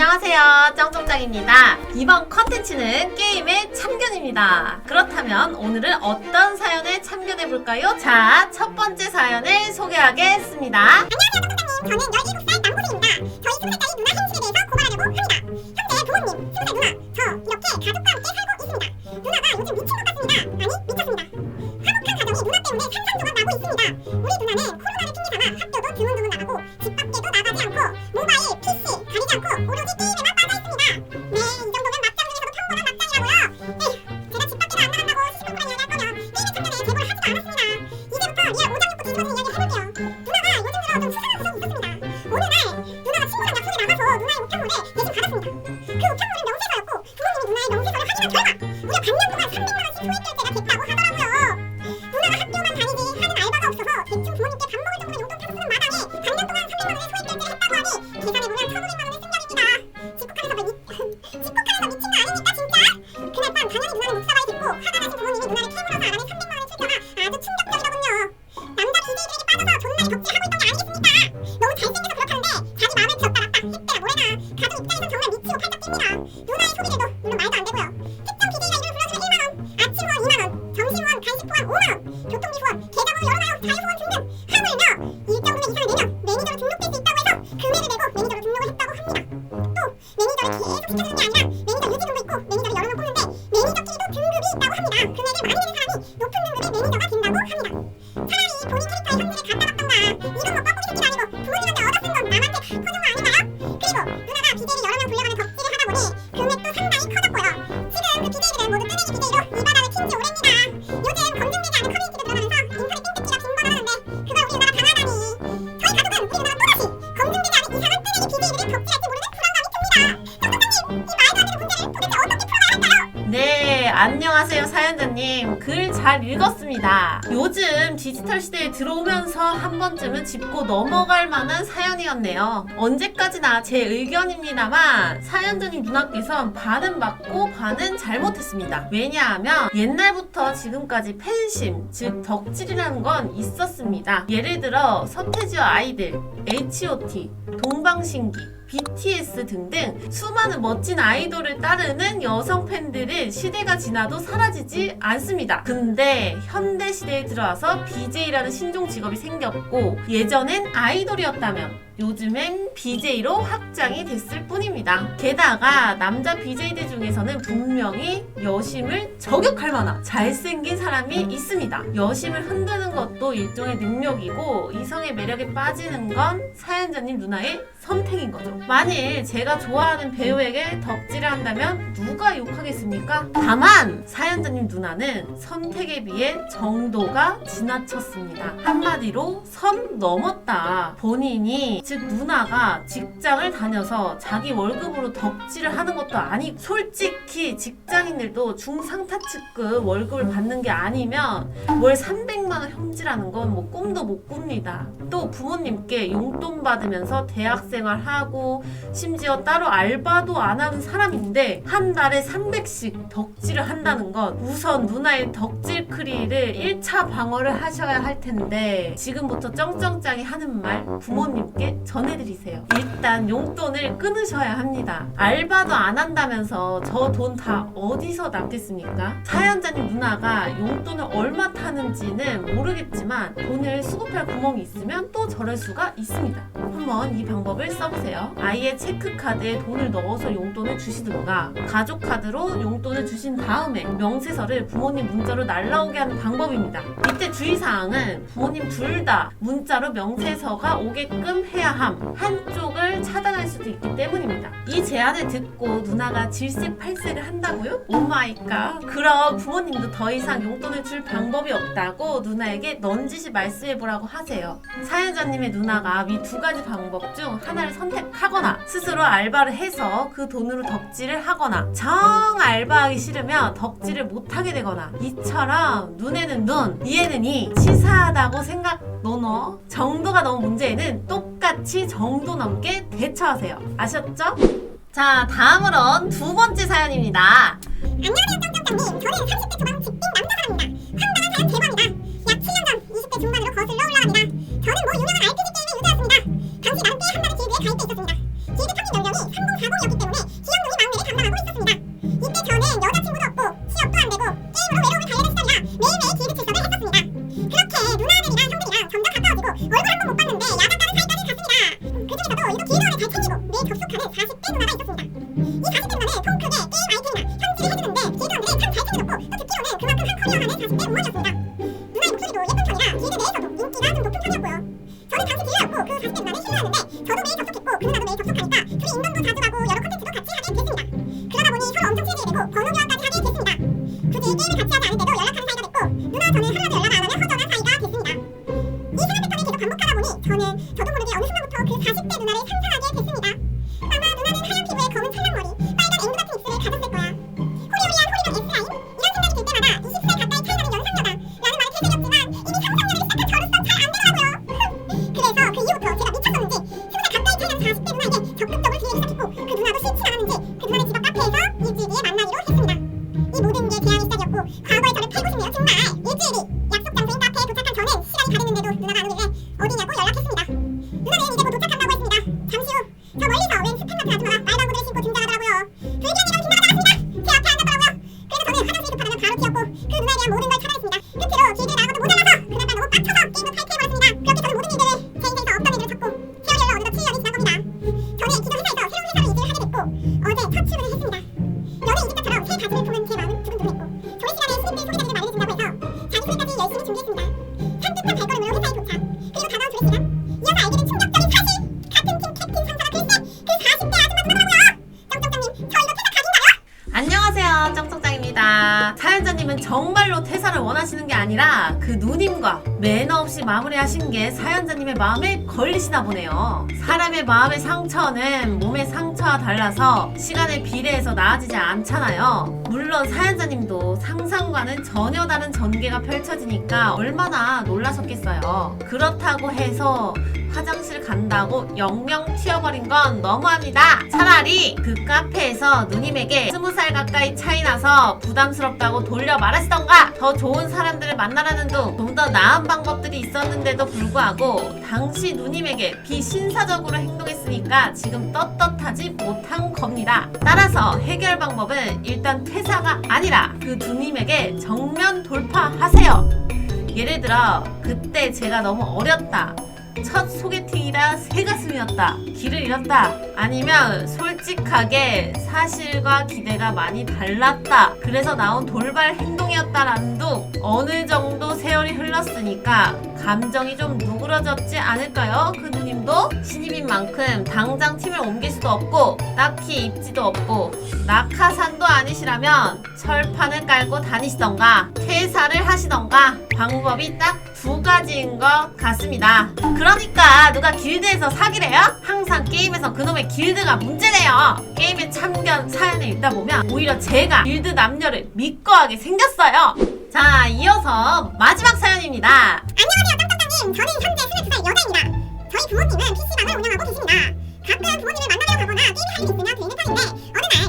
안녕하세요. 짱짱짱입니다. 이번 컨텐츠는 게임의 참견입니다. 그렇다면 오늘은 어떤 사연에 참견해볼까요? 자, 첫 번째 사연을 소개하겠습니다. 저는 17살 남고생입니다. 디지털 시대에 들어오면서 한 번쯤은 짚고 넘어갈 만한 사연이었네요. 언제까지나 제 의견입니다만, 사연자님 누나께선 반은 맞고 반은 잘못했습니다. 왜냐하면 옛날부터 지금까지 팬심, 즉 덕질이라는 건 있었습니다. 예를 들어 서태지와 아이들, H.O.T, 동방신기, BTS 등등 수많은 멋진 아이돌을 따르는 여성 팬들은 시대가 지나도 사라지지 않습니다. 근데 현대 시대에 들어와서 BJ라는 신종 직업이 생겼고 예전엔 아이돌이었다면 요즘엔 BJ로 확장이 됐을 뿐입니다. 게다가 남자 BJ들 중에서는 분명히 여심을 저격할 만한 잘생긴 사람이 있습니다. 여심을 흔드는 것도 일종의 능력이고 이성의 매력에 빠지는 건 사연자님 누나의 선택인 거죠. 만일 제가 좋아하는 배우에게 덕질을 한다면 누가 욕하겠습니까? 다만 사연자님 누나는 선택에 비해 정도가 지나쳤습니다. 한마디로 선 넘었다. 본인이 즉 누나가 직장을 다녀서 자기 월급으로 덕질을 하는 것도 아니고 솔직히 직장인들도 중상타치급 월급을 받는 게 아니면 월 300만 원 현질하는 건 뭐 꿈도 못 꿉니다. 또 부모님께 용돈 받으면서 대학생활 하고 심지어 따로 알바도 안 하는 사람인데 한 달에 300씩 덕질을 한다는 건 우선 누나의 덕질 크리를 1차 방어를 하셔야 할 텐데 지금부터 쩡쩡짱이 하는 말 부모님께 전해드리세요. 일단 용돈을 끊으셔야 합니다. 알바도 안 한다면서 저 돈 다 어디서 낫겠습니까? 사연자님 누나가 용돈을 얼마 타는지는 모르겠지만 돈을 수급할 구멍이 있으면 또 저럴 수가 있습니다. 한번 이 방법을 써보세요. 아이의 체크카드에 돈을 넣어서 용돈을 주시든가 가족 카드로 용돈을 주신 다음에 명세서를 부모님 문자로 날라오게 하는 방법입니다. 이때 주의사항은 부모님 둘 다 문자로 명세서가 오게끔 해야 함. 한쪽을 차단할 수도 있기 때문입니다. 이 제안을 듣고 누나가 질색팔색을 한다고요? 오마이갓. 그럼 부모님도 더 이상 용돈을 줄 방법이 없다고 누나에게 넌지시 말씀해보라고 하세요. 사연자님의 누나가 위두 가지 방법 중 하나를 선택하거나 스스로 알바를 해서 그 돈으로 덕질을 하거나 정 알바하기 싫으면 덕질을 못하게 되거나 이처럼 눈에는 눈, 이에는 이 치사하다고 생각 노노 정도가 너무 문제에는 똑 같이 정도 넘게 대처하세요. 아셨죠? 자 다음으론 두 번째 사연입니다. 안녕하세요 짱짱짱님 저는 30대 초반 직 내 통이고 내 접속하는 40 사연자님은 정말로 퇴사를 원하시는 게 아니라 그 누님과 매너 없이 마무리하신 게 사연자님의 마음에 걸리시나 보네요. 사람의 마음의 상처는 몸의 상처와 달라서 시간에 비례해서 나아지지 않잖아요 물론 사연자님도 상상과는 전혀 다른 전개가 펼쳐지니까 얼마나 놀라셨겠어요 그렇다고 해서 화장실 간다고 영영 튀어버린 건 너무합니다. 차라리 그 카페에서 누님에게 스무 살 가까이 차이 나서 부담스럽다고 돌려 말하시던가 더 좋은 사람들을 만나라는 등좀더 나은 방법들이 있었는데도 불구하고 당시 누님에게 비신사적으로 행동했으니까 지금 떳떳하지 못한 겁니다. 따라서 해결 방법은 일단 퇴 사가 아니라 그 누님에게 정면 돌파하세요. 예를 들어 그때 제가 너무 어렸다. 첫 소개팅이라 새 가슴이었다. 길을 잃었다. 아니면 솔직하게 사실과 기대가 많이 달랐다. 그래서 나온 돌발 행동이었다라는 둥 어느 정도 세월이 흘렀으니까 감정이 좀 누그러졌지 않을까요? 그 누님도 신입인 만큼 당장 팀을 옮길 수도 없고 딱히 입지도 없고 낙하산도 아니시라면 철판을 깔고 다니시던가 퇴사를 하시던가 방법이 딱 두 가지인 것 같습니다. 그 러니까 누가 길드에서 사기래요? 항상 게임에서 그놈의 길드가 문제래요. 게임에 참견 사연을 읽다 보면 오히려 제가 길드 남녀를 믿고하게 생겼어요. 자, 이어서 마지막 사연입니다. 안녕하세요 짱짱짱님 저는 현재 22살 여자입니다 저희 부모님은 PC방을 운영하고 계십니다 가끔 부모님을 만나러 가거나 게임을 할 일이 있으면 되는 편인데 어느 날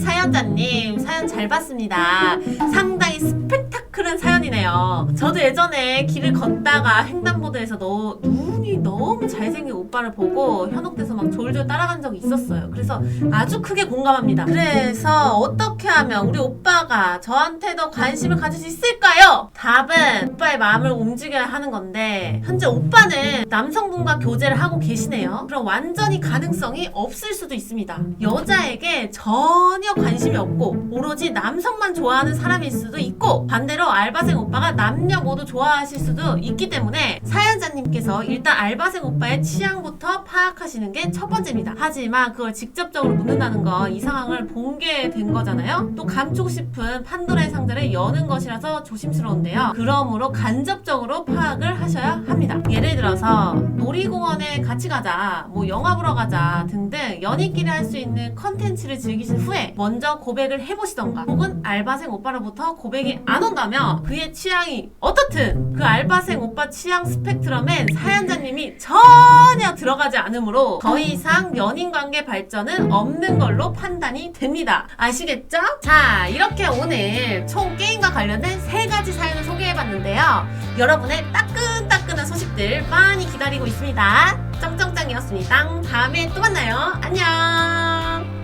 사연자님 사연 잘 봤습니다. 상당히 스펙 타클한 사연이네요. 저도 예전에 길을 걷다가 횡단보도에서 너 눈이 너무 잘생긴 오빠를 보고 현혹돼서 막 졸졸 따라간 적이 있었어요. 그래서 아주 크게 공감합니다. 그래서 어떻게 하면 우리 오빠가 저한테 더 관심을 가질 수 있을까요? 답은 오빠의 마음을 움직여야 하는 건데 현재 오빠는 남성분과 교제를 하고 계시네요. 그럼 완전히 가능성이 없을 수도 있습니다. 여자에게 전혀 관심이 없고 오로지 남성만 좋아하는 사람일 수도 있고 반대로 알바생 오빠가 남녀 모두 좋아하실 수도 있기 때문에 사연자님께서 일단 알바생 오빠의 취향부터 파악하시는 게 첫 번째입니다. 하지만 그걸 직접적으로 묻는다는 건 이 상황을 본게된 거잖아요. 또 감추고 싶은 판도라의 상자를 여는 것이라서 조심스러운데요. 그러므로 간접적으로 파악을 하셔야 합니다. 예를 들어서 놀이공원에 같이 가자, 뭐 영화 보러 가자 등등 연인끼리 할 수 있는 컨텐츠를 즐기신 후에 먼저 고백을 해보시던가 혹은 알바생 오빠로부터 고백이 안 온다면 그의 취향이 어떻든 그 알바생 오빠 취향 스펙트럼엔 사연자님이 전혀 들어가지 않으므로 더 이상 연인 관계 발전은 없는 걸로 판단이 됩니다. 아시겠죠? 자, 이렇게 오늘 총 게임과 관련된 세 가지 사연을 소개해봤는데요. 여러분의 따끈따끈한 소식들 많이 기다리고 있습니다. 짱짱짱이었습니다. 다음에 또 만나요. 안녕!